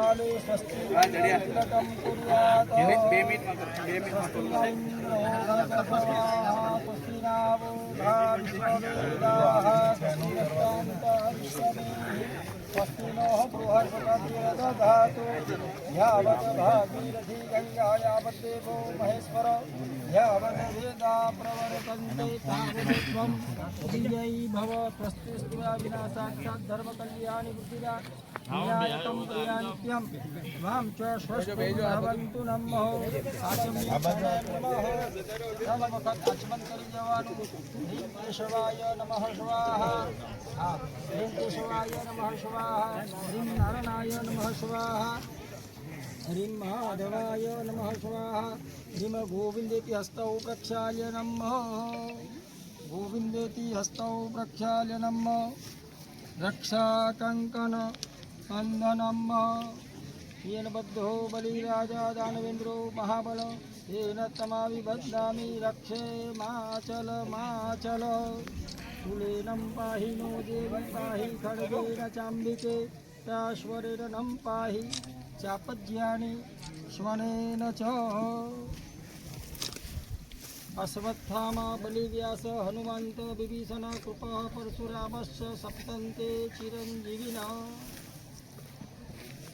సర్వలోకాలు స్వస్తి తిలకం महेश्वर यावत् वेदा भव प्रस्तिस्त्वया विना साक्षात् धर्मकल्याणि નિરાયતમ પ્રિયાંત્યમ મામ ચ સ્વસ્તુ ભવંતુ નમઃ આચમન વખત આચમન કરી દેવાનું ભીમ કેશવાય નમઃ સ્વાહા હા ભીમ કેશવાય નમઃ સ્વાહા ભીમ નારાયણાય નમઃ સ્વાહા હરિમ મહાધવાય નમઃ સ્વાહા હરિમ ગોવિંદેતિ હસ્તૌ પ્રક્ષાલ્ય નમઃ ગોવિંદેતિ હસ્તૌ પ્રક્ષાલ્ય નમઃ રક્ષા કંકન नन्दनम् येन बद्धो बलिराजा दानवेन्द्रो महाबल। येन तमाविबध्नामि रक्षे माचल माचल। कुलेनं पाहि नो देवी पाहि खड्गेन चाम्बिके प्राश्वरेरनं पाहि चापज्यानि श्वनेन च। अश्वत्थामा बलिव्यास हनुमन्त विभीषण कृपः परशुरामश्च सप्तन्ते चिरञ्जीविना।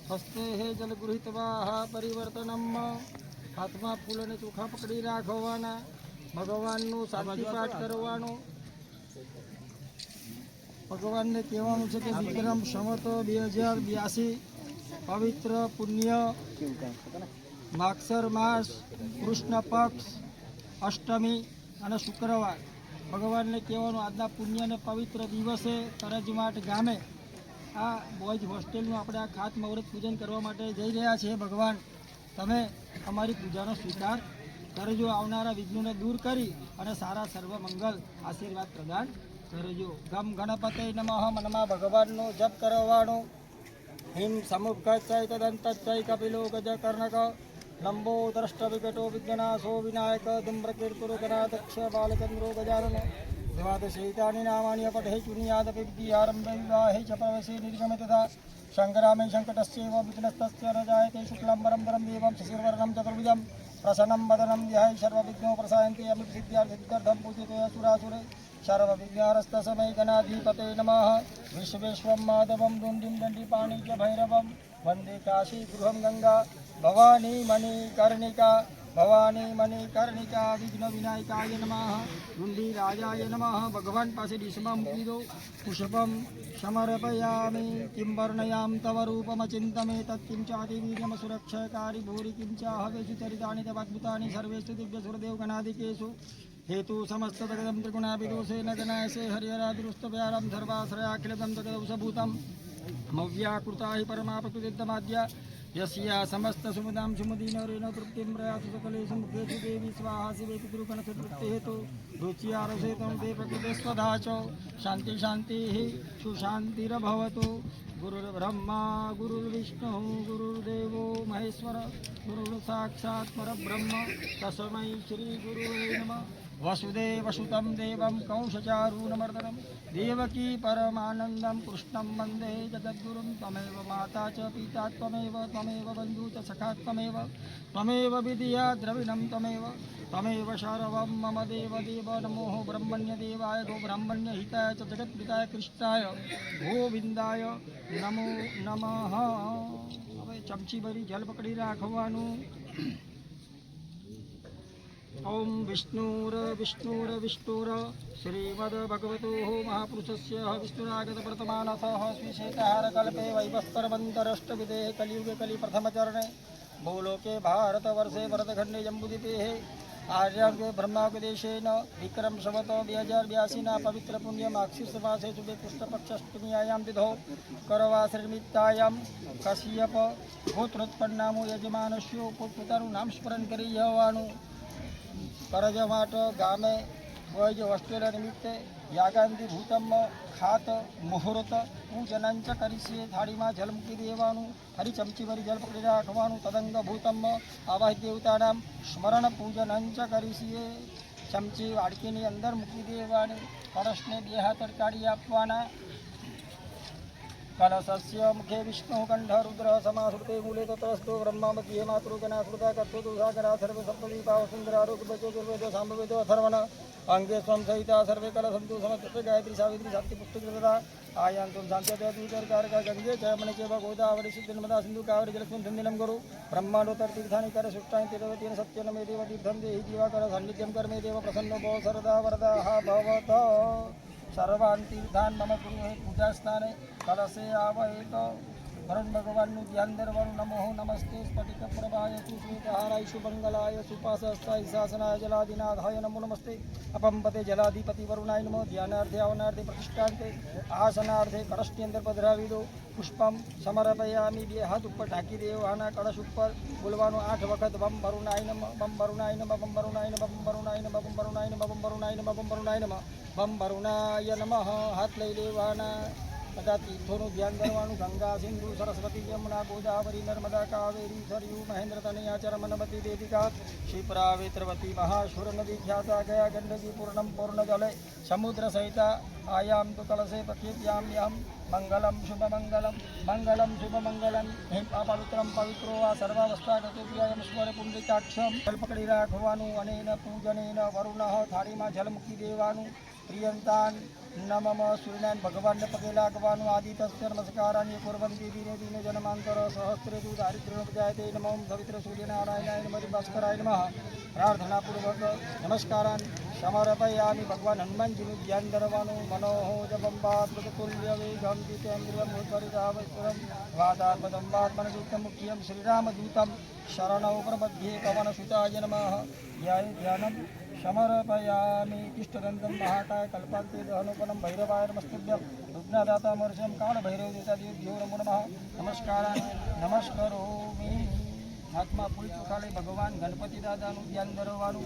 હસ્તે હે જલ ગૃહિતવાહ પરિવર્તનમ હાથમાં ફૂલને ચોખા પકડી રાખવાના ભગવાનનું શાંતિ પાઠ કરવાનું ભગવાનને કહેવાનું છે કે વિક્રમ સંવત બે હજાર બ્યાસી પવિત્ર પુણ્ય માક્ષર માસ કૃષ્ણ પક્ષ અષ્ટમી અને શુક્રવાર ભગવાનને કહેવાનું આજના પુણ્ય અને પવિત્ર દિવસે તરજમાટ ગામે આ બોયઝ હોસ્ટેલનું આપણે આ ખાત મુહૂર્ત પૂજન કરવા માટે જઈ રહ્યા છીએ. ભગવાન, તમે અમારી પૂજાનો સ્વીકાર કરજો, આવનારા વિઘ્નોને દૂર કરી અને સારા સર્વ મંગલ આશીર્વાદ પ્રદાન કરજો. ગમ ગણપતિ નમઃ, મનમાં ભગવાનનો જપ કરવાનો. હિમ સમુખચય તદંતચય કપિલો ગજ કર્ણક. લંબો દ્રષ્ટ વિકટો વિજ્ઞાનાશો વિનાયક ધૂમ્રકીર્તુરો ગણાધક્ષ બાલચંદ્રો ગજાનન. द्वादशैतानि नामानि अपठे चुनियादपि विद्यारम्भे विवाहे च प्रवेशे निर्गमे तथा सङ्ग्रामे सङ्कटस्यैव, विघ्नस्तस्य न जायते शुक्लाम्बरं वरं देवं, शशिर्वर्णं, चतुर्भुजं, प्रसन्नं, वदनं ध्याय सर्वविघ्नो प्रसायन्ते अमित सिद्ध्यार्थं पूजिते असुरासुरे। सर्वविज्ञानस्तसमय गणाधिपते नमः। विश्वेश्वं माधवं च भैरवं वंदे काशी गृहं गङ्गा। भवानी मणिकर्णिका ભવાની મની કર્ણિકા વિઘ્ન વિનાયકાય નમઃ ગુંડી રાજાય નમઃ ભગવાન પાસે ડીશમાં મૂકી દો પુષ્પમ સમર્પયામિ કિં વર્ણયામ તવ રૂપમચિંતમે તત્કિં ચાતિ વીર્યમ સુરક્ષકારી ભૂરી કિં ચાહવેષુ ચરિતાની તવાદ્ભુતાની સર્વેષુ દિવ્ય સુરદેવ ગણાધિકેષુ हेतु समस्त जगदं त्रिगुणाभिदोषेण गणायसे हरिहरादृष्टव्यारं सर्वाश्रयाखिलदं जगदौषभूतं मव्याकृता हि परमा प्रकृतिर्दमाद्या यस्या समस्तसुमदां सुमदीनरेण तृप्तिं प्रयातु सकलेषु मुखेषु देवी स्वाहा शिवे पितृगणस्य तृप्तिहेतु रुच्यारसेतं ते प्रकृते स्वधा च। शान्ति शान्तिः सुशान्तिरभवतु। गुरुर्ब्रह्मा, गुरुर्विष्णुः, गुरुर्देवो महेश्वर, गुरुर्साक्षात् परब्रह्म। तस्मै श्रीगुरुवे नमः। वसुदेवसुतं देवं कंसचारूणमर्दनं देवकी परमानन्दं कृष्णं वन्दे जगद्गुरुं त्वमेव माता च पिता त्वमेव त्वमेव बन्धु च सखा त्वमेव त्वमेव विधिया द्रविणं त्वमेव त्वमेव सर्वं मम देव देव नमो ब्रह्मण्यदेवाय गो ब्राह्मण्यहिताय च जगत्पिताय कृष्णाय ગોવિંદાય નમો નમઃ હવે ચમચી ભરી જલ પકડી રાખવાનું ओं विष्णुर विष्णुर विष्णुर श्रीमद्भगवतो महापुरुषस्य विष्णुरागतवर्तमानसः स्विशेषहारकल्पे वैवस्तरमन्तरष्टविदेः कलियुग कलिप्रथमचरणे भूलोके भारतवर्षे भरतखण्डे जम्बुदिपेः आर्यार्गे ब्रह्मापदेशेन विक्रम शवत हज़ार व्यासीना पवित्र पुण्यमाक्षी सुभाषे शुभे पुष्पपक्षष्टमीयायां विधो करवाश्रमितायां कश्यप गोत्रोत्पन्नामो यजमानस्यो पुत्रतानुनां स्मरण करी यवाणु કરજમાટ ગામે વજ હોસ્ટેલ નિમિત્તે યાગાંધી ભૂતમ ખાત મુહૂર્ત પૂજનંચ કરીશે થાળીમાં જલ મૂકી દેવાનું ફરી ચમચી ભરી જલ પકડી રાખવાનું તદંગ ભૂતમ આવાહિત દેવતાનામ સ્મરણ પૂજનંચ કરીશે ચમચી વાડકીની અંદર મૂકી દેવાની કળશને બે હાથ અડકાડી આપવાના कलशस्यमुखे विष्णुकण्ठरुद्रः समाहृते मूले तत्रस्तो ब्रह्मामतीये मातृकनाश्रुता कर्तुसाकरा सर्वे सप्तदीपावसुन्दरारोग्यजोर्वेदो साम्भवेदो अथर्वण अङ्गे स्वं सहिता सर्वे कलसन्तु समस्तत्र गायत्री सावित्री शक्तिपुस्तकृता आयां त्वं शान्त्यदयतीकरकारका गङ्गे जयमणिके भगोदावरि सिद्धिर्मदा सिन्धुकावरि जलस्मिन् धन्दिनं कुरु ब्रह्माण्डोत्तर तीर्थानि कर सृष्टानि तिरवतीन सत्यन मे देव तीर्थं देहि जीवाकर सान्निध्यं कर्मे देव प्रसन्नो भव सरदा वरदाः भवतः સર્વાંતિર્ધાન મમ ગૃહે પૂજા સ્થાને કલશે આવહિતો વરુણ ભગવાનનું ધ્યાન ધરવાનું નમો નમસ્તે સ્ફટિક પ્રભાય સુશ્વેતહારાય શુભંગલાય સુપાસસ્તાય શાસનાય જલાદિનાથાય નમો નમસ્તે અપંપતે જલાધિપતિ વરુણાય નમો ધ્યાનાર્થે આવનાર્થે પ્રતિષ્ઠાર્થે આસનાર્થે કળશની અંદર પધરાવી દો પુષ્પમ સમર્પયામી બે હાથ ઉપર ઢાંકી દેવાના કળશ ઉપર બોલવાનું આઠ વખત બમ વરુણાય નમ બમ વરુણાય નમ બમ વરુણાય નમ બમ વરુણાય નમ બમ વરુણાય નમ બમ વરુણાય નમ બમ વરુણાય નમ બમ વરુણાય નમઃ હાથ લઈ લેવાના બધા તીર્થોનું ધ્યાન કરવાનું ગંગા સિંધુ સરસ્વતી યમુના ગોદાવરી નર્મદા કાવેરી સરયુ મહેન્દ્ર તનયા ચરમનવતી દેવિકા ક્ષિપ્રા વેત્રવતી મહાશુર નદી ખ્યાતા ગયા ગંડકી પૂર્ણમ પૂર્ણ જલે સમુદ્ર સહિતા આયામ તુ કલશે પ્રખ્યામ્યહમ મંગલમ શુભમંગલમ મંગલમ શુભમંગલમ હિમ અપવિત્રમ પવિત્રો આ સર્વાવસ્થા ગતિપ્રિયાયમ સ્વર પુંડિકાક્ષમ જલ પકડી રાખવાનું અનેન પૂજનેન વરુણ થાળીમાં જલ મૂકી દેવાનું प्रियंतान नम सूर्यनायन भगवान ने पगे लगवा आदि तस्कर नमस्कारा कुरी दीने दीने जन्मांतर सहस्र दूध आरिद्रुपजाते नम पवित्र सूर्यनारायणाय नम भास्कराय नम। प्रार्थनापूर्वक नमस्कारा समर्पया भगवान हनुमान जी ध्यान धरवाणु मनोह जबंबात्मकुल्य वेगम दीतेमृतमुत्मदंबात्मन मुख्यम श्रीरामदूत शरण प्रमध्ये कवन सुताय नम। ध्यान ध्यानम। शमरपयामी किष्टदन्तं महाकाय कल्पान्ते दहनुपनं भैरवाय नमस्तुभ्यं रुग्णदातामूर्छं कालभैरवदेवताय द्यो नमो नमः नमस्कारा नमस्करोमि। महात्मा पुलिचुकाले भगवान् गणपतिदादानु ध्यान करोवानु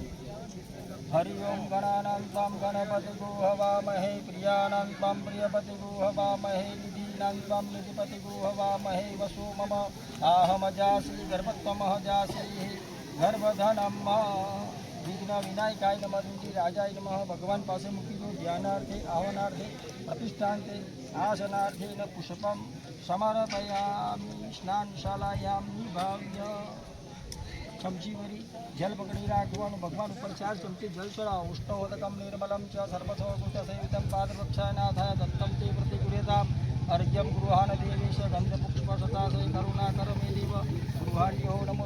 हरि ओं गणानां त्वां गणपतिगो हवामहे प्रियानां त्वां प्रियपतिगो हवामहे निधीनां त्वां निधिपतिगो हवामहे वसु मम। आहमजासि गर्भत्वमहजासि, गर्भधनं मा। વિઘ્ન વિનાયકાય નમઃ રાજાય નમઃ, ભગવાન પાસે મૂકી દો ધ્યાનાર્થે આવનાર્થે પ્રતિષ્ઠાંતે આસનાર્થે ન પુષ્પમ, સમર્પયામિ, સ્નાનશાલાયામ નિભાવ્ય ચમચી વરી જલ પકડી રાખવાનું, ભગવાન ઉપર ચાર ચમચી જલ ચડાવો ઉષ્ણોદકમ નિર્મલમ ચ સર્વસોકૃત સેવિતમ પાદવક્ષાનાથાય દત્તમ તે પ્રતિગૃહ્યતામ અર્ઘ્યમ ગૃહાન દેવેશ, ગંધપુષ્પ સતા કરુણા કર મે દેવ ગૃહાણ્યો નમો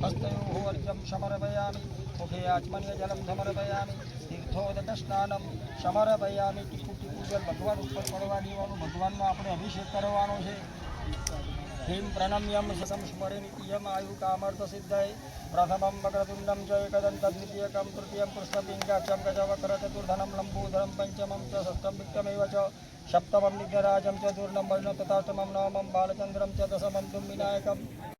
हस्तयोः अर्घ्यं समर्पयामि, मुखे आत्मन्य जलं समर्पयामि તીર્થોદકસ્નાનમ સમર્પયામી ટીપુ ટીપુ જલ ભગવાન ઉપર પડવા દેવાનું ભગવાનનો આપણે અભિષેક કરવાનો છે હિમ પ્રણમ્યમ સતમ સ્મરણિયમ આયુ કામર્થ સિદ્ધાય પ્રથમમ વક્રતુંડમ ચ એકદમ તદ્વિતીયકમ તૃતીયમ પૃષ્ઠપિંગાક્ષમ ગજવક્ર ચતુર્ધનમ લંબૂધરમ પંચમમ ચ સપ્તમ વિક્રમેવ ચ સપ્તમમ નિગ્રરાજમ ચ દુર્ણમ વર્ણ તથાષ્ટમમ નવમમ બાલચંદ્રમ ચ દશમમ તું વિનાયકમ